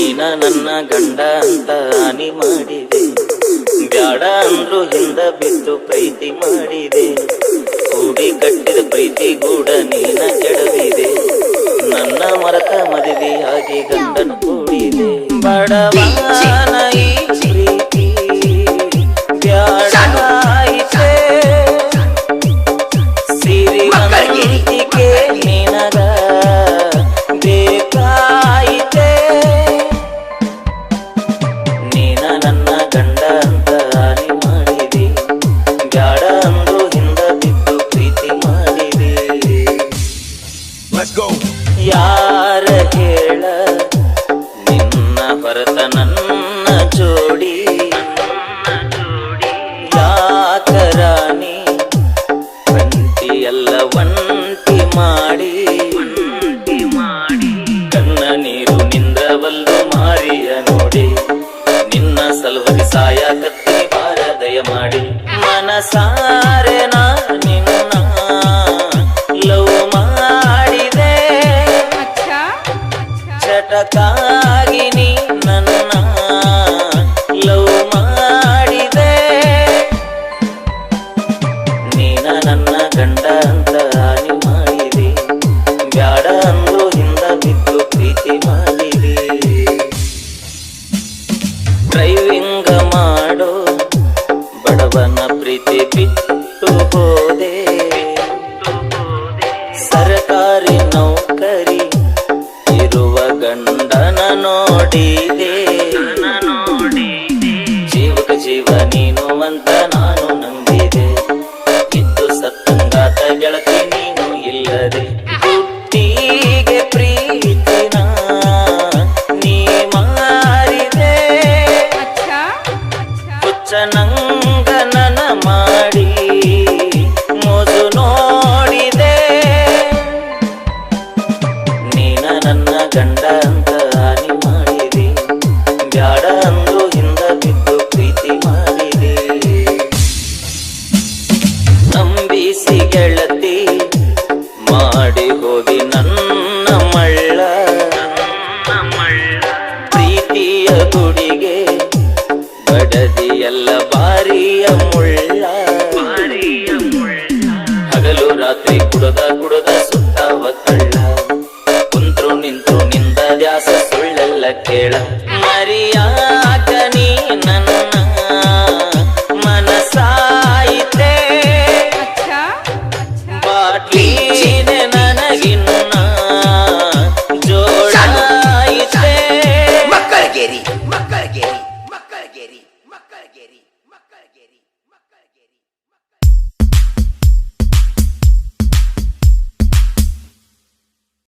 ನೀನ ನನ್ನ ಗಂಡ ಅಂತ ಹಾನಿ ಮಾಡಿದೆ. ಬ್ಯಾಡ ಅಂದ್ರು ಹಿಂದ ಬಿದ್ದು ಪ್ರೀತಿ ಮಾಡಿದೆ. ಕೂಡಿ ಕಟ್ಟಿದ ಪ್ರೀತಿ ಗೂಡ ನೀನ ಕೆಡವಿದೆ. ನನ್ನ ಮರತ ಹಾಗೆ ಗಂಡನು ಕೂಡಿದೆ. ಬಡವನ Let's go. ಯಾರ ಕೇಳ? ನಿನ್ನ ಹೊರತ ನನ್ನ ಜೋಡಿ. ಯಾಕರಾಣಿ? ಒಂಟಿ ಎಲ್ಲ ಒಂಟಿ ಮಾಡಿ. ಕಣ್ಣ ನೀರು ನಿಂದ್ರವಲ್ಲು ಮಾರಿಯ ನೋಡಿ. ನಿನ್ನ ಸಲುವಾಗಿ ಸಾಯಕತ್ತಿ ಬಾರದಯ ಮಾಡಿ ಮನಸಾರೆ ನಾ ಡ್ರೈವಿಂಗ್ ಮಾಡೋ ಬಡವನ ಪ್ರೀತಿ ಬಿಟ್ಟು ಹೋದೆ. ಸರ್ಕಾರಿ ನೌಕರಿ ಇರುವ ಗಂಡನ ನೋಡಿದೆ. ಜೀವಕ ಜೀವ ನೀನು ಅಂತ ನಾನು. ನನ್ನ ಗಂಡ ಅಂತ ಹಾನಿ ಮಾಡಿದೆ. ಬ್ಯಾಡ ಅಂದ್ರು ಹಿಂದ ಬಿದ್ದು ಪ್ರೀತಿ ಮಾಡಿದೆ. ನಂಬಿಸಿ ಗೆಳತಿ ಮಾಡಿ ಹೋಗಿ ನನ್ನ ಮಳ್ಳ. ಪ್ರೀತಿಯ ಗುಡಿಗೆ ಬಡದಿ ಎಲ್ಲ ಬಾರಿಯ ಮುಳ್ಳ. ಹಗಲು ರಾತ್ರಿ ಕುಡದ ಕುಡದ ಕೇಳ. ಮರಿಯಾಗ ನೀ ನನ್ನ ಮನಸಾಯಿತೆ ಬಾಟ್ಲಿ